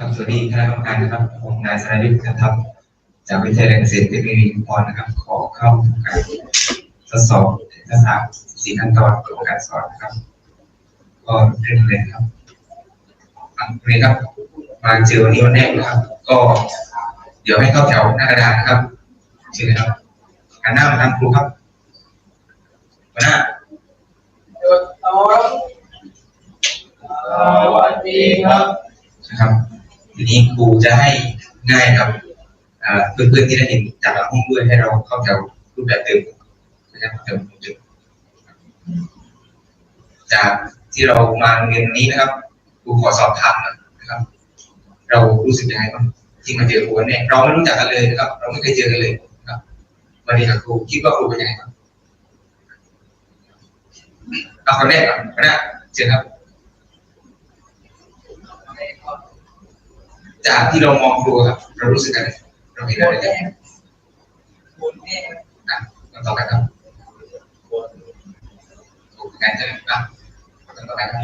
ครับสวัสดีคณะกรรมการนะครับผมนายสรายุทธ์จันทร์จากวิทยาลัยเกษตรเทคโนโลยีชุมพรนะครับ ขอเข้าทำการทดสอบทักษะสี่ขั้นตอนของการสอนนะครับ ก็เริ่มเลยครับอะวันนี้ครับ มาเจอวันนี้วันแรกนะครับ ก็เดี๋ยวให้เข้าแถวหน้ากระดานนะครับเชิญเลยครับหันหน้ามาทางครูครับหัวหน้าหยุดโต๊ะสวัสดีครับนะครับ ทีนี้ครูจะให้ง่ายครับเพื่อนๆที่ได้เห็นจากหลังห้องด้วยให้เราเข้าแถวรูปแบบเดิมนะครับเดิมเดิมจากที่เรามาเรียนวันนี้นะครับครูขอสอบถามนะครับ เรารู้สึกยังไงบ้างที่มาเจอครูวันนี้เราไม่รู้จักกันเลยนะครับ เราไม่เคยเจอกันเลยครับวันนี้ครับครูคิดว่าครูเป็นยังไงบ้างเอาคนแรกก่อนคณะเชิญครับ จากที่เรามองครูครับ เรารู้สึกอะไรเราเห็นอะไรกันคุณเนี่ยอะคนต่อไปครับถูกงานใช่ไหมอะคนต่อไปครับ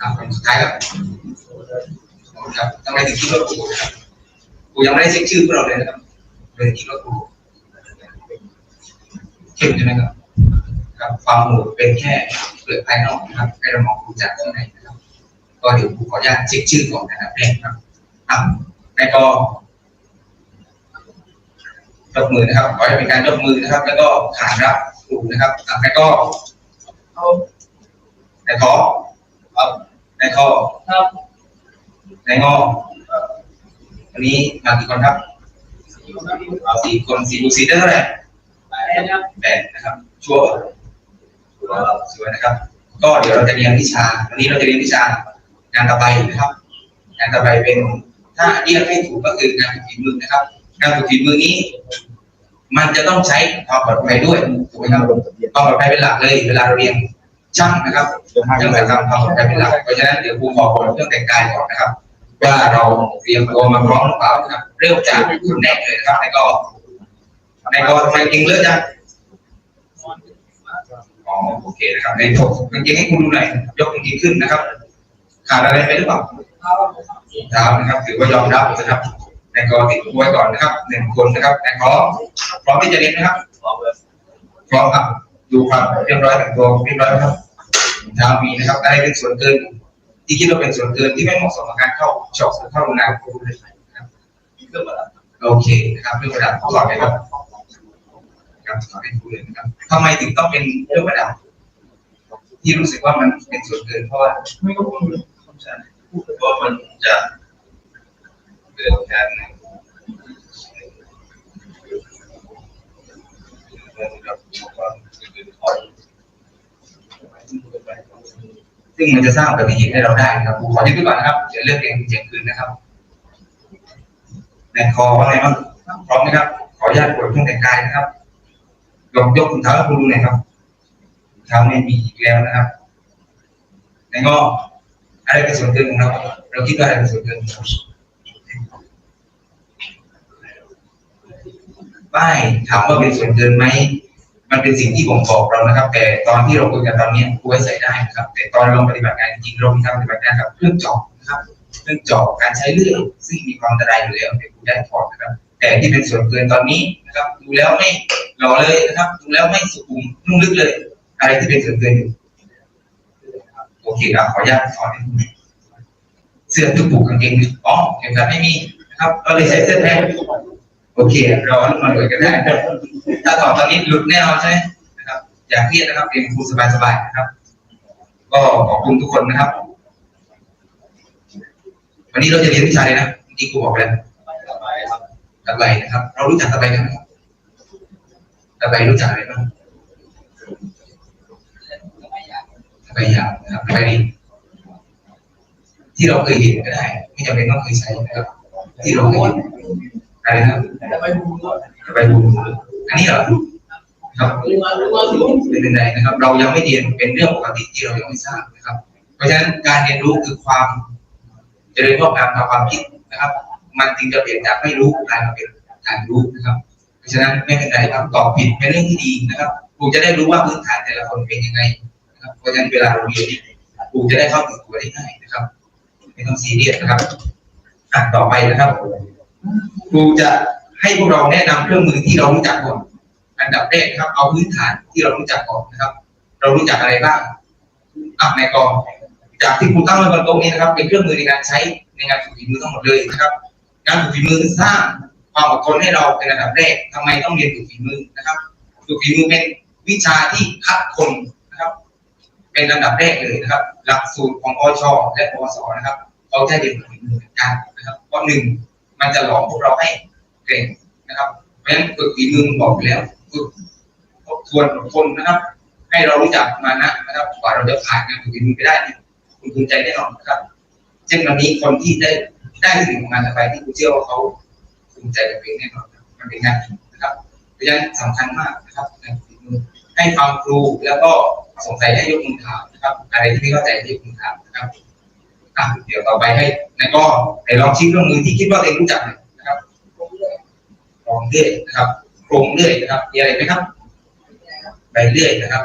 อะคนสุดท้ายครับครับทำไมถึงคิดว่าครูครับครูยังไม่ได้เช็คชื่อพวกเราเลยนะครับเลยคิดว่าครูเข้มใช่ไหมครับครับความโหดเป็นแค่เปลือกภายนอกนะครับให้เรามองครูจากข้างในนะครับ ก็เดี๋ยวครูขออนุญาตเช็คชื่อก่อนนะครับแรกครับอะแล้วก็ยกมือนะครับขอให้เป็นการยกมือนะครับ แล้วก็ขานรับครูนะครับอะแล้วก็เอาในคอครับในคอครับในงอวันนี้มากี่คนครับสี่คนครับเอาสี่คนสี่บูสี่ได้เท่าไหร่ไปนะครับแปดนะครับ ชัวร์ชัวร์สวยนะครับ ก็เดี๋ยวเราจะเรียนวิชา วันนี้เราจะเรียนวิชา งานตะไบนะครับ งานตะไบเป็นถ้าเรียกให้ถูกก็คืองานฝึกฝีมือนะครับ งานฝึกฝีมือนี้ มันจะต้องใช้ความปลอดภัยด้วยถูกไหมครับความปลอดภัยเป็นหลักเลยเวลาเรียนช่างนะครับเรื่องแต่งกายความปลอดภัยเป็นหลักเพราะฉะนั้นเดี๋ยวครูขอบอกเรื่องแต่งกายก่อนนะครับ ว่าเราเตรียมตัวมาพร้อมหรือเปล่านะครับ เริ่มจากคนแรกเลยนะครับในกอในกอทำไมจริงเลือดจังอ๋อโอเคนะครับในถกกางเกงให้คุณดูหน่อยยกกางเกงขึ้นนะครับ ขาดอะไรไปหรือเปล่าเอาเท้านะครับถือว่ายอมรับนะครับในกอติดไว้ก่อนนะครับหนึ่งคนนะครับในกอพร้อมที่จะเรียนนะครับพร้อมครับดูความเรียบร้อยแต่งตัวเรียบร้อยครับเท้ามีนะครับอะไรเป็นส่วนเกินที่คิดว่าเป็นส่วนเกินที่ไม่เหมาะสมกับการเข้าช็อปเข้าโรงงานของคุณเลยนะครับเรื่องระดับโอเคนะครับเรื่องประดับข้อไหมครับครับสอให้ดูเลยนะครับทำไมถึงต้องเป็นเรื่องประดับที่รู้สึกว่ามันเป็นส่วนเกินเพราะว่าไม่ต้ องพูดเพราะมันจะเกิดการซึ่งมันจะสร้างอุบัติเหตุให้เราได้ครับขอยึดไว้ก่อนนะครับ เดี๋ยวเลือกเองเจ็งคืนนะครับในคอว่าไงบ้างพร้อมไหมครับ ขออนุญาตกดเครื่องแต่งกายนะครับยกยกถุงเท้าให้คุณดูหน่อยครับเท้าไม่มีอีกแล้วนะครับในงอ อะไรเป็นส่วนเกินของเราเราคิดว่าอะไรเป็นส่วนเกินของเราป้ายถามว่าเป็นส่วนเกินไหมมันเป็นสิ่งที่ผมบอกเรานะครับ แต่ตอนที่เราคุยกันตอนนี้คุยใส่ได้นะครับ แต่ตอนเราปฏิบัติงานจริงเรามีการปฏิบัติงานกับเครื่องจาะนะครับเครื่องจาะการใช้เลื่อยซึ่งมีความอันตรายอยู่แล้วเดี๋ยวคุณได้ถอดนะครับ แต่ที่เป็นส่วนเกินตอนนี้นะครับ ดูแล้วไม่หล่อเลยนะครับ ดูแล้วไม่สุขุมนุ่มลึกเลย อะไรที่เป็นส่วนเกินอยู่ โอเคครับขออนุญาตถอดให้ดูหน่อยเสื้อทุกผูกกางเกงอ๋อเข็มขัดไม่มีนะครับก็เลยใช้เสื้อแทนโอเคเราเอามาเลยกันได้ถ้าถอดตอนนี้หลุดแน่นอนใช่ไหมนะครับ อย่าเครียดนะครับเรียนครูสบายๆนะครับ ก็ขอบคุณทุกคนนะครับ วันนี้เราจะเรียนวิชาอะไรนะเมื่ครูบอกไปแล้วไปครับตะไบนะครับ เรารู้จักตะไบกันไหมตะไบรู้จักอะไรบ้าง ไม่ อยากตะไบยาวนะครับตะไบดีที่เราเคยเห็นก็ได้ ไม่จำเป็นต้องเคยใช้นะครับ ที่เราเคยเห็นอะไรนะครับแต่ไปดูด้วยตะไบบูอันนี้เหรอครับเป็นไรนะครับ เรายังไม่เรียนเป็นเรื่องปกติที่เรายังไม่ทราบนะครับ เพราะฉะนั้นการเรียนรู้คือความเจริญงอกงามทางความคิดนะครับ มันจึงจะเปลี่ยนจากไม่รู้กลายมาเป็นการรู้นะครับ เพราะฉะนั้นไม่เป็นไรครับตอบผิดเป็นเรื่องที่ดีนะครับครูจะได้รู้ว่าพื้นฐานแต่ละคนเป็นยังไง นะครับเพราะฉะนั้นเวลาเราเรียนเนี่ยครูจะได้เข้าถึงตัวได้ง่ายนะครับไม่ต้องซีเรียสนะครับอะต่อไปนะครับครูจะให้พวกเราแนะนำเครื่องมือที่เรารู้จักก่อนอันดับแรกนะครับเอาพื้นฐานที่เรารู้จักก่อนนะครับ เรารู้จักอะไรบ้างอะในกองจากที่ครูตั้งไว้บนโต๊ะนี้นะครับ เป็นเครื่องมือในการใช้ในงานฝึกฝีมือทั้งหมดเลยนะครับงานฝึกฝีมือสร้างความอดทนให้เราเป็นอันดับแรกทำไมต้องเรียนฝึกฝีมือนะครับฝึกฝีมือเป็นวิชาที่คัดคน เป็นอันดับแรกเลยนะครับ หลักสูตรของอชและปวสนะครับเขาจะเรียนฝึกฝีมือเหมือนกันนะครับเพราะหนึ่งมันจะหลอมพวกเราให้เก่งนะครับเพราะฉะนั้นฝึกฝีมือบอกแล้วฝึกทบทวนอดทนนะครับ ให้เรารู้จักมานะนะครับกว่าเราจะผ่านงานฝึกฝีมือไปได้นี่คุณภูมิใจแน่นอนนะครับเช่นวันนี้คนที่ได้ได้สิ่งงานต่อไปที่คุณเชื่อว่าเขาภูมิใจกับเองแน่นอนมันเป็นงานนะครับเพราะฉะนั้นสำคัญมากนะครับงานฝีมือ ให้ฟังครูแล้วก็สงสัยให้ยกมือถามนะครับ อะไรที่ไม่เข้าใจให้ยกมือถามนะครับอะเดี๋ยวต่อไปให้นายก็ไปลองชี้เครื่องมือที่คิดว่าตัวเองรู้จักนะครับลองเลื่อยนะครับโครงเลื่อยนะครับมีอะไรไหมครับไปเรื่อยนะครับ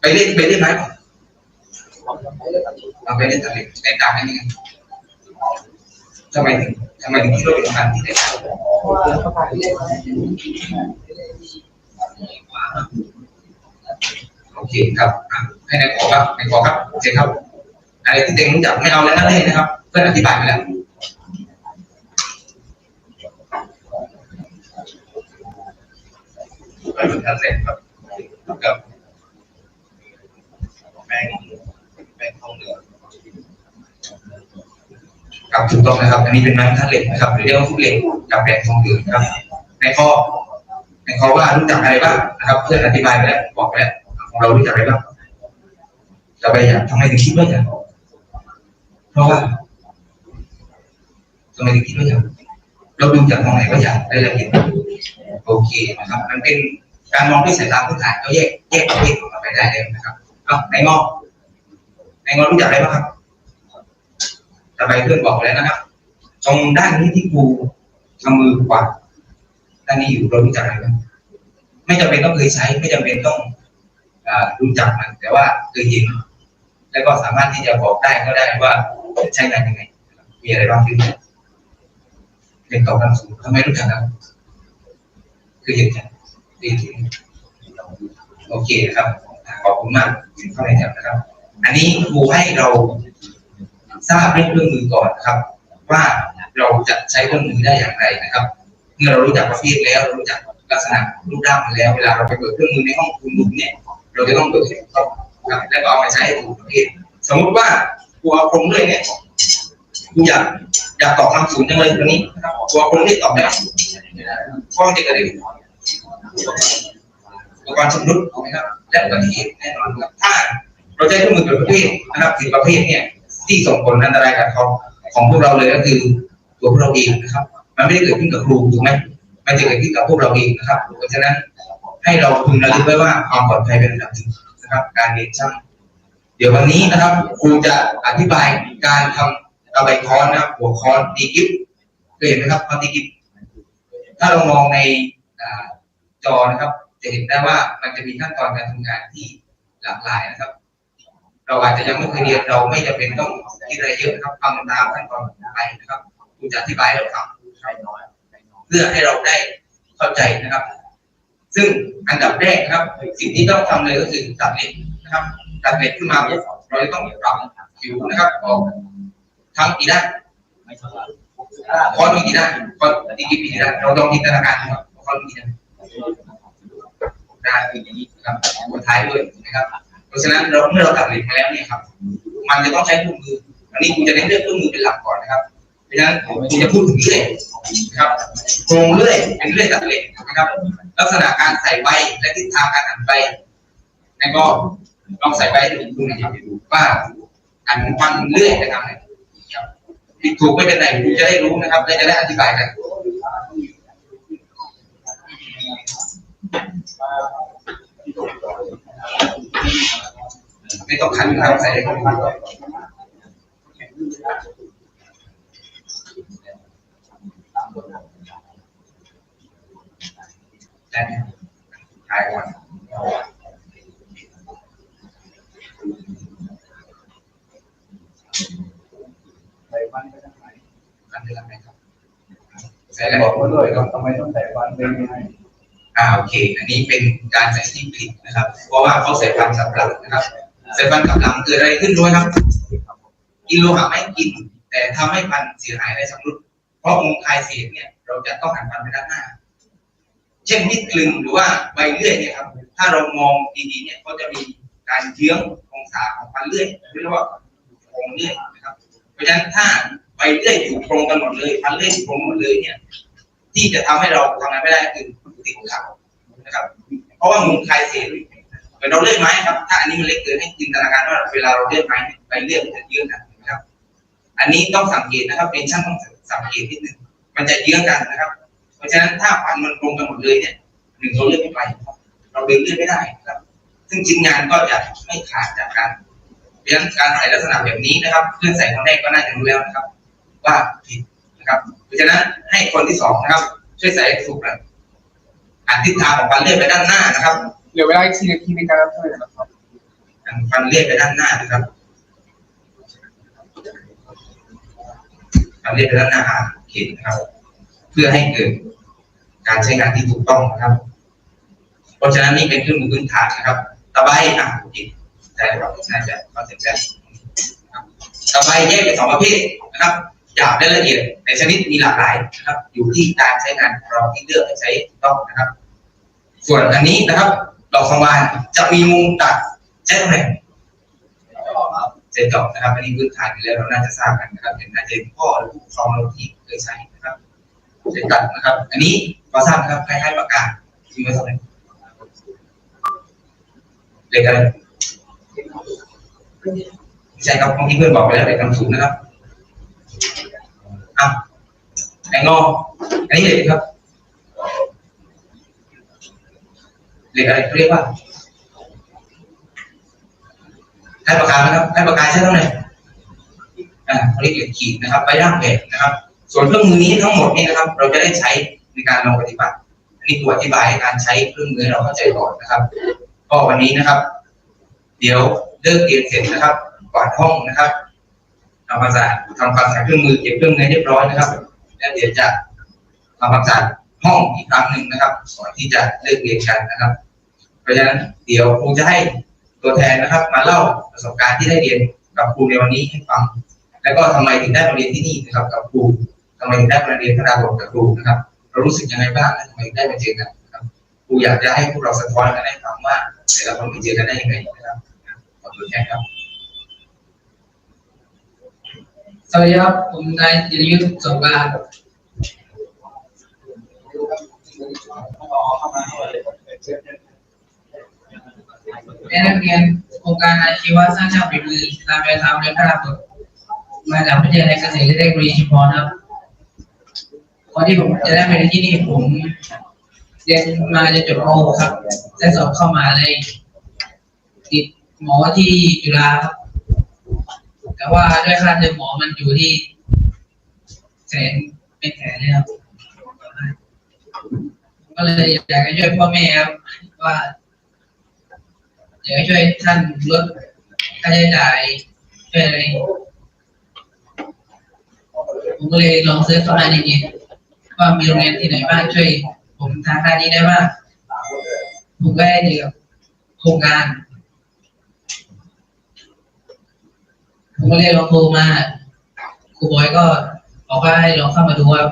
ไปเรื่อยไปเรื่อยไหมเราไปเรื่อยตัดเล็กแตกต่างกันยังไงทำไมถึงทำไมถึงคิดว่าเป็นการที่แตกต่าง โอเคครับอะให้นายขอครับนายขอครับโอเคครับอะไรที่เต็งรู้จักไม่เอาแล้วนั่นเลยนะครับ เพื่อนอธิบายไปแล้วไปเป็นท่านเสร็จครับกับแป้งแป้งข้าวเหลืองครับถูกต้องนะครับ อันนี้เป็นไม้ท่านเหล็กนะครับหรือเรียกว่าฟุตเหล็กกับแปลงทองเหลืองนะครับในข้อ ในข้อว่ารู้จักอะไรบ้างนะครับเพื่อนอธิบายไปแล้วบอกไปแล้วของเรารู้จักอะไรบ้างจะไปอยากทำไมถึงคิดว่าอย่ากเพราะว่าทำไมถึงคิดว่าอย่ากเราดูจากตรงไหนก็อยากได้ละเอียดโอเคนะครับ มันเป็นการมองด้วยสายตาพื้นฐานก็แยกแยกประเภทของเราไปได้เลยนะครับเอาในงอกในงอกรู้จักอะไรบ้างครับต่ไปเพื่อนบอกแล้วนะครับ ตรงด้านนี้ที่ครูทำมือขวาด้านนี้อยู่เรารู้จักอะไรบ้าง ไม่จำเป็นต้องเคยใช้ ไม่จำเป็นต้องรู้จักมัน แต่ว่าเคยเห็น แล้วก็สามารถที่จะบอกได้ก็ได้ว่าใช้งานยังไง มีอะไรบ้างที่รู้จักเรียนต่อคำสูงทำไมรู้จักครับคือเห็นจังดีที่โอเคนะครับขอบคุณมากถึงเข้าในแถวนะครับ อันนี้ครูให้เราทราบเรื่องเครื่องมือก่อนนะครับ ว่าเราจะใช้เครื่องมือได้อย่างไรนะครับ เมื่อเรารู้จักประเภทแล้วรู้จัก ลักษณะรูปร่างมันแล้ว เวลาเราไปเปิดเครื่องมือในห้องคุณดูเนี่ย เราจะต้องเปิดให้ถูกต้องครับแล้วก็เอามาใช้ให้ถูกประเภทสมมุติว่าครูเอาโครงเลื่อยเนี่ยครูอยากอยากตอบคำศูนย์จังเลยตัวนี้นะครับครูเอาโครงเลื่ตอบได้ไหมเพราะมันจะเกิดอะไรขึ้นอุปกรณ์ชำรุดถูกไหมครับ และอุบัติเหตุแน่นอนครับถ้าเราใช้เครื่องมือเกิดประเภทนะครับสิบประเภทเนี่ย ที่ส่งผลอันตรายกับเขาของพวกเราเลยก็คือ ตัวพวกเราเองนะครับ มันไม่ได้เกิดขึ้นกับครูถูกไหม มันจะเกิดขึ้นกับพวกเราเองนะครับเพราะฉะนั้นให้เราพึงระลึกไว้ว่าความปลอดภัยเป็นอันดับหนึ่งนะครับ การเรียนช่างเดี๋ยววันนี้นะครับครูจะอธิบายการทำกระบายคอนนะครับ หัวคอนตีกิฟเคยเห็นไหมครับคอนตีกิฟถ้าเรามองในจอนะครับ จะเห็นได้ว่ามันจะมีขั้นตอนการทำงานที่หลากหลายนะครับ เราอาจจะยังไม่เคยเรียนเราไม่จำเป็นต้องคิดอะไรเยอะนะครับฟังตามขั้นตอนไปนะครับครูจะอธิบายให้เราฟังใช้น้อย เพื่อให้เราได้เข้าใจนะครับ ซึ่งอันดับแรกนะครับ สิ่งที่ต้องทำเลยก็คือตัดเหล็กนะครับตัดเหล็กขึ้นมาเราต้องปรับผิวนะครับออกทั้งกี่ด้านคอนมีกี่ด้านคอนตีกี่ปีด้านเราลองจินตนาการครับคอนมีกี่ด้านด้านคืออย่างนี้นะครับบนท้ายด้วยนะครับ เพราะฉะนั้นเราเมื่อเราตัดเหล็กมาแล้วเนี่ยครับ มันจะต้องใช้เครื่องมืออันนี้คุณจะเน้นเรื่องเครื่องมือเป็นหลักก่อนนะครับ เพราะฉะนั้นคุณจะพูดถึงเลื่อยนะครับโครงเลื่อยเป็นเลื่อยตัดเหล็กนะครับ ลักษณะการใส่ใบและทิศทางการหันใบแล้วก็ลองใส่ใบให้ดูดูน่อยครับว่าหันควันเลื่อยไปทางไรผิดถูกไม่เป็นไรคุณจะได้รู้นะครับและจะได้อธิบายกันไม่ต้องขันนะครับใส่ได้ก็ได้ คนทำแต่ใช้วันใส่วันก็ได้ไหมอันนี้ละไหมครับใส่แล้วบอกมาด้วยครับทำไมต้องใส่วันไม่ไห้่าโอเค อันนี้เป็นการใส่ที่ผิดนะครับ เพราะว่าเขาใส่ฟันสำหรังนะครับ ใส่ฟันสำหรังเกิดอะไรขึ้นด้วยครับ กินโลหะไม่กิน แต่ทำให้ฟันเสียหายได้สำรุด เพราะองค์คายเศษเนี่ยเราจะต้องหันฟันไปด้านหน้า เช่นมิดกลึงหรือว่าใบเลื่อยเนี่ยครับ ถ้าเรามองดีๆเนี่ยก็จะมีการเยื้ององศาของฟันเลื่อยเรียกว่าโครงเลื่อยนะครับ เพราะฉะนั้นถ้าใบเลื่อยอยู่ตรงกันหมดเลยฟันเลื่อยอยู่ตรงหมดเลยเนี่ย ที่จะทำให้เราทำงานไม่ได้คือติดขัดนะครับ เพราะว่ามุมคลายเศษเหมือนเราเลื่อยไม้ครับ ถ้าอันนี้มันเล็กเกินให้จินตนาการว่าเวลาเราเลื่อยไม้ใบเลื่อยมันจะเยื้องกันนะครับ อันนี้ต้องสังเกตนะครับเป็นช่างต้องสังเกต นิดนึงมันจะเยื้องกันนะครับ เพราะฉะนั้นถ้าฟันมันตรงกันหมดเลยเนี่ยหนึ่งเราเลื่อนไม่ไปครับเราเดินเลื่อนไม่ได้ครับ ซึ่งชิ้นงานก็จะไม่ขาดจากกันเพราะฉะนั้นการใส่ลักษณะแบบนี้นะครับ เพื่อนใส่ครั้งแรกก็น่าจะรู้แล้วนะครับ ว่าผิดนะครับ เพราะฉะนั้นให้คนที่สองนะครับ ช่วยใส่ให้ถูกนะอันทิศทางของฟันเลื่อนไปด้านหน้านะครับเหลือเวลาอีกสี่นาทีในการรับช่วยนะครับอันฟันเลื่อนไปด้านหน้านะครับ ฟันเลื่อนไปด้านหน้าหาเข็นนะครับ เพื่อให้เกิดการใช้งานที่ถูกต้องนะครับ เพราะฉะนั้นนี่เป็นเครื่องมือพื้นฐานนะครับตะไบอะผิดใช่ครับน่าจะเข้าใจกันตับตะไบแยกเป็นสองประเภทนะครับหยาบและละเอียดในชนิดมีหลากหลายนะครับ อยู่ที่การใช้งานของเราที่เลือกใช้ถูกต้องนะครับ ส่วนอันนี้นะครับ ดอกสังวานจะมีมุมตัดใช้ตำแหน่ง เจนจอบนะครับอันนี้พื้นฐานอยู่แล้วเราน่าจะทราบกันนะครับเป็นอาจจะเป็นพ่อหรือผู้ปกครองเราที่เคยใช้นะครับเจนตัดนะครับ อันนี้พอทราบนะครับคล้ายๆปากกาที่ไว้ทำอะไรเด็กอะไรใช่ครับบางทีเพื่อนบอกไปแล้วเด็กำสูงนะครับอะไอ้งออันนี้เด็กครับเด็กอะไรเรียกว่า ให้ปากกานะครับให้ปากกาใช้เท่าไหร่อ่าเขาเรียกเหล็กขีดนะครับไปร่างแบบนะครับ ส่วนเครื่องมือนี้ทั้งหมดนี้นะครับ เราจะได้ใช้ในการลองปฏิบัติอันนี้ตัวอธิบายการใช้เครื่องมือเราเข้าใจก่อนนะครับ ก็วันนี้นะครับ เดี๋ยวเลิกเรียนเสร็จนะครับกวาดห้องนะครับทำความสะอาดทำความสะอาดเครื่องมือเก็บเครื่องมือเรียบร้อยนะครับแล้วเดี๋ยวจะทำความสะอาดห้องอีกครั้งหนึ่งนะครับก่อนที่จะเลิกเรียนกันนะครับ เพราะฉะนั้นเดี๋ยวครูจะให้ ตัวแทนนะครับ มาเล่าประสบการณ์ที่ได้เรียนกับครูในวันนี้ให้ฟัง แล้วก็ทำไมถึงได้มาเรียนที่นี่นะครับกับครูทำไมถึงได้มาเรียนพระดาบทกับครูนะครับ เรารู้สึกยังไงบ้างและทำไมถึงได้มาเจอกันนะครับครูอยากจะให้พวกเราสะท้อนกันให้ฟังว่าแต่ละคนไปเจอกันได้ยังไงนะครับขอบคุณแทนครับสวัสดีครับผมนายจิรยุทธ์สงกรานต์ เป็นนักเรียนโครงการอาชีวะสร้างชาติฝีมือตามแนวทางเรียนพระรามบทมาจากวิทยาลัยเกษตรและเทคโนโลยีชุมพรครับก่อนที่ผมจะได้มาเรียนที่นี่ผมเรียนมาจะจบม .6 ครับได้สอบเข้ามาเลยติดหมอที่จุฬาครับแต่ว่าด้วยค่าเทอมหมอมันอยู่ที่แสนเป็นแสนเลยครับก็เลยอยากจะช่วยพ่อแม่ครับว่า อยากให้ช่วยท่านลดค่าใช้จ่ายช่วยอะไรผมก็เลยลองเซิร์ชเข้ามาในเน็ตว่ามีโรงเรียนที่ไหนบ้างช่วย ผมทางด้านนี้ได้บ้างผมก็ได้เจอกับโครงการผมก็เลยลองโทรมาครูบอยก็บอกว่าให้ลองเข้ามาดูว่า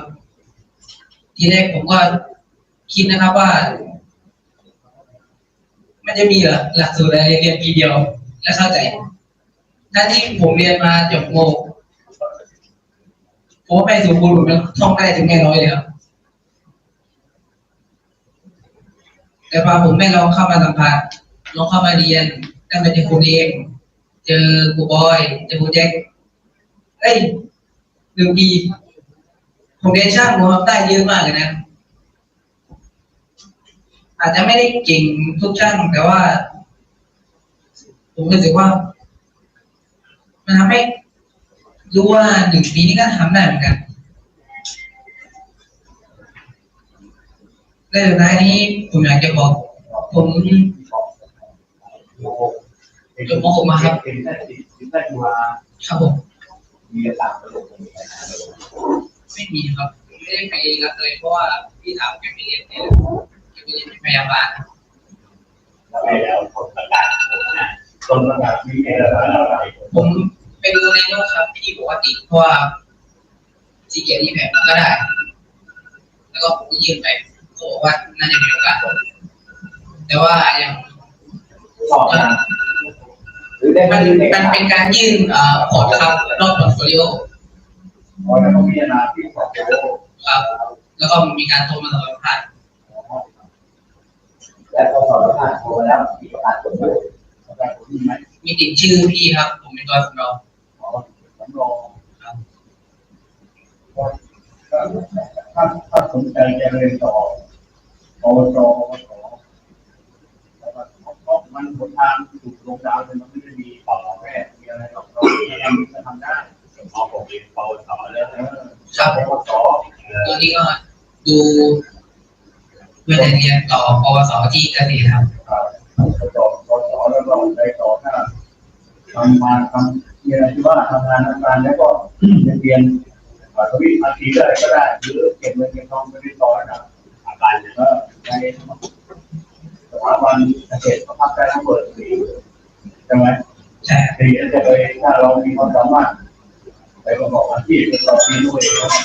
ทีแรกผมก็คิดนะครับว่า มันจะมีเหรอหลักสูตรอะไรเรียนปีเดียว แล้วเข้าใจถ้าที่ผมเรียนมาจบโมผมว่าไม่สมบูรณ์ผมยังท่องได้ถึงแค่น้อยเลยครับ แต่พอผมไม่ลองเข้ามาสัมผัสลองเข้ามาเรียนตั้งแต่เจอครูเองเจอครูบอย เจอครูแจ็คเอ้ยหนึ่งปีผมเรียนช่างผมทำได้เยอะมากเลยนะ อาจจะไม่ได้เก่งทุกช่างแต่ว่า ผมรู้สึกว่ามันทำให้รู้ว่าหนึ่งปีนี้ก็ทำได้เหมือนกันและสุดท้ายนี้ผมอยากจะบอก ผมจบม .6 มาครับเป็นได้เป็นได้มาครับผมมีต่างระเทศไม่มีครับ ไม่ได้ไปรับเลยเพราะว่าพี่ถามแกไปเรียนเนี่ย แกไปเรียนเป็นพยาบาลไปแล้วผลประกาศผลประกาศมีอะไรอะไรผมไปดูในโน้ตครับที่บอกว่าติดเพราะว่าซีเกียร์ที่แผลก็ได้ แล้วก็ผมยื่นไปเขาบอกว่าน่าจะมีโอกาสแต่ว่าย่างสอบนะหรือได้มันเอกมันเป็นการยื่นเอ่อพอร์ตครับรอบพอร์ตโฟลิโอพอแล้วก็พิจารณาที่สอบโอ้ครับแล้วก็มีการโทรมาสัมภาษณ์ และพอสอบแล้วผ่านโทรแล้วมีประกาศผลด้วยประกาศผลมีไหมมีติดชื่อพี่ครับ ผมเป็นตัวสำรองอ๋อสำรองถ้าถ้าสนใจจะเรียนต่ออบจอบจแล้วก็เพราะมันหนทางถูกลงดาวน์มันไม่ได้มีต่อแม่มีอะไรหรอกเราจะทำได้พอผมเรียนปวสแล้วครับปวสตัวนี้ก็ดูเพื่อจะเรียนต่อปวสที่เกษตรครับต่อปวสแล้วก็ไปต่อถ้าทำมาทำมีอะไรที่ว่าทำงานทำการแล้วก็เรียนทวิภาษีอะไรก็ได้หรือเก็บเงินเก็บทองไปเรียนต่อระดับอาจารย์ก็ในสถาบันเกษตรก็พักได้ทั้งหมดสี่ใช่ไหมใช่สี่จะไปถ้าเรามีความสามารถไปประกอบอาชีพเป็นต่อปีด้วย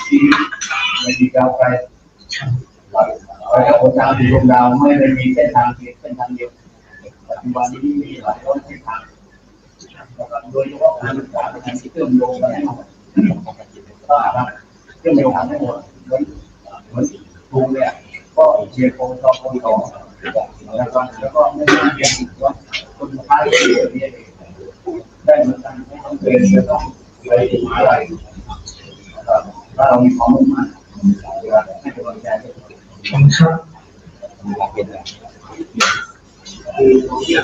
ที่ไม่ดียาวไกล ไปกับคนดาวที่ดวงดาวไม่ได้มีเส้นทางเพียงเส้นทางเดียวปัจจุบันนี้มีหลายร้อยเส้นทางโดยเฉพาะการศึกษาการที่เชื่อมโยงกันให้หมดก็เชื่อมโยงกันให้หมดเหมือนเหมือนครูเนี่ยก็เรียนโครงต่อโครงต่อแล้วก็แล้วก็ไม่ได้เรียนว่าคนท้ายเรียนเรียนได้เหมือนกันไม่ต้องเรียนจะต้องไปถึงอะไรถ้าเรามีความมุ่งมั่นให้กำลังใจ ผมครับ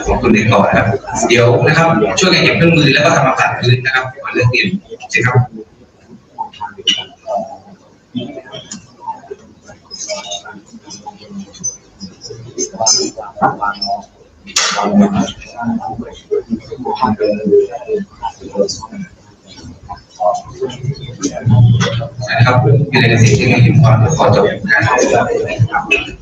ของคุณเด็กก่อนนะครับ เดี๋ยวนะครับ ช่วยกันเก็บเครื่องมือแล้วก็ทำความสะอาดพื้นนะครับก่อนเลิกเรียนใช่ครับ นะครับมีอะไรจะเสียที่มีความขอจบการ